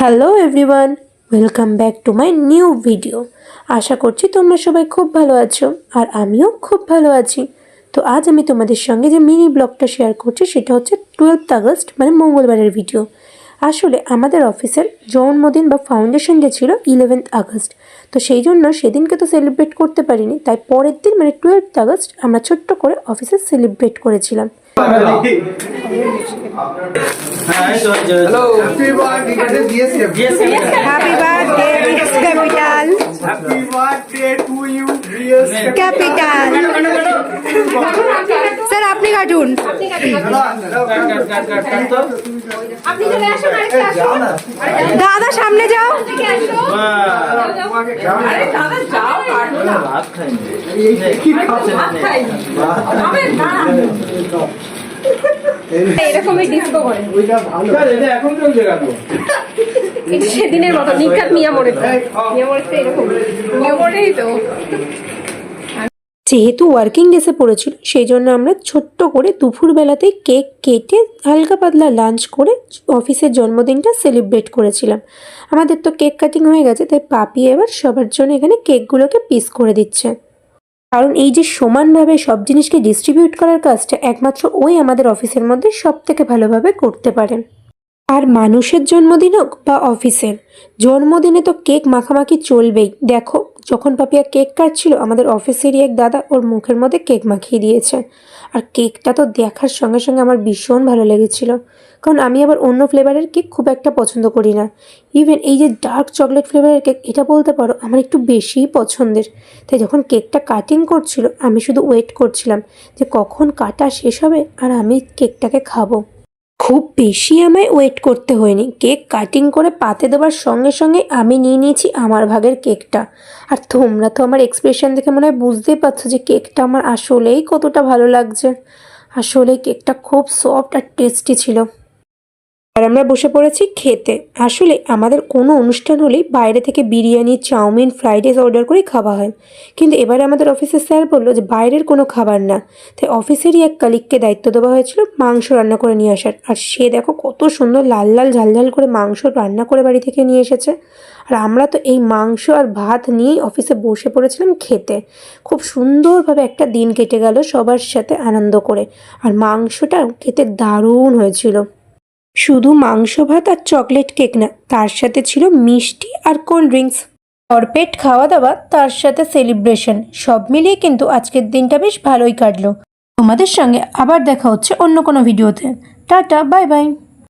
Hello everyone welcome back to my new video আশা করছি তোমরা সবাই খুব ভালো আছো আর আমিও খুব ভালো আছি তো আজ আমি তোমাদের সঙ্গে যে মিনি ব্লগটা শেয়ার করছি সেটা হচ্ছে টুয়েলভ আগস্ট মানে মঙ্গলবারের ভিডিও আসলে আমাদের অফিসের জন্মদিন বা ফাউন্ডেশন যে ছিল ইলেভেন্থ আগস্ট তো সেই জন্য সেদিনকে তো সেলিব্রেট করতে পারিনি তাই পরের দিন মানে টুয়েলভ আগস্ট আমরা ছোট্ট করে অফিসে সেলিব্রেট করেছিলাম Hello. Happy birthday, DS Capital. Happy birthday to you, DS Capital. Cartoon দাদা সামনে যাও সেদিনের মতো নিকাত মিয়া মরে মিয়া মরে এরকম মিয়া মরেই তো যেহেতু ওয়ার্কিং ডেসে পড়েছিল সেই জন্য আমরা ছোট্ট করে দুপুরবেলাতে কেক কেটে হালকা পাতলা লাঞ্চ করে অফিসের জন্মদিনটা সেলিব্রেট করেছিলাম আমাদের তো কেক কাটিং হয়ে গেছে তাই পাপি এবার সবার জন্য এখানে কেকগুলোকে পিস করে দিচ্ছে কারণ এই যে সমানভাবে সব জিনিসকে ডিস্ট্রিবিউট করার কাজটা একমাত্র ওই আমাদের অফিসের মধ্যে সব থেকে ভালোভাবে করতে পারেন আর মানুষের জন্মদিন হোক বা অফিসের জন্মদিনে তো কেক মাখামাখি চলবেই দেখো যখন পাপিয়া কেক কাটছিল আমাদের অফিসেরই এক দাদা ওর মুখের মধ্যে কেক মাখিয়ে দিয়েছে আর কেকটা তো দেখার সঙ্গে সঙ্গে আমার ভীষণ ভালো লেগেছিল কারণ আমি আবার অন্য ফ্লেভারের কেক খুব একটা পছন্দ করি না ইভেন এই যে ডার্ক চকলেট ফ্লেভারের কেক এটা বলতে পারো আমার একটু বেশিই পছন্দের তাই যখন কেকটা কাটিং করছিল আমি শুধু ওয়েট করছিলাম যে কখন কাটা শেষ হবে আর আমি কেকটাকে খাবো খুব বেশি আমায় ওয়েট করতে হয়নি কেক কাটিং করে পাতে দেওয়ার সঙ্গে সঙ্গে আমি নিয়ে নিয়েছি আমার ভাগের কেকটা আর তোমরা তো আমার এক্সপ্রেশন দেখে মনে হয় বুঝতেই পারছো যে কেকটা আমার আসলেই কতটা ভালো লাগছে আসলে কেকটা খুব সফট আর টেস্টি ছিল আর আমরা বসে পড়েছি খেতে আসলে আমাদের কোনো অনুষ্ঠান হলেই বাইরে থেকে biryani chowmein fried rice order করে খাওয়া হয় কিন্তু এবারে আমাদের অফিসের স্যার বললো যে বাইরের কোনো খাবার না তাই অফিসেরই এক কালিককে দায়িত্ব দেওয়া হয়েছিল মাংস রান্না করে নিয়ে আসার আর সে দেখো কত সুন্দর লাল লাল ঝালঝাল করে মাংস রান্না করে বাড়ি থেকে নিয়ে এসেছে আর আমরা তো এই মাংস আর ভাত নিয়েই অফিসে বসে পড়েছিলাম খেতে খুব সুন্দরভাবে একটা দিন কেটে গেল সবার সাথে আনন্দ করে আর মাংসটা খেতে দারুণ হয়েছিল শুধু মাংস ভাত আর চকলেট কেক না তার সাথে ছিল মিষ্টি আর কোল্ড ড্রিঙ্কস ভরপেট খাওয়া দাওয়া তার সাথে সেলিব্রেশন সব মিলিয়ে কিন্তু আজকের দিনটা বেশ ভালোই কাটলো তোমাদের সঙ্গে আবার দেখা হচ্ছে অন্য কোনো ভিডিওতে টাটা বাই বাই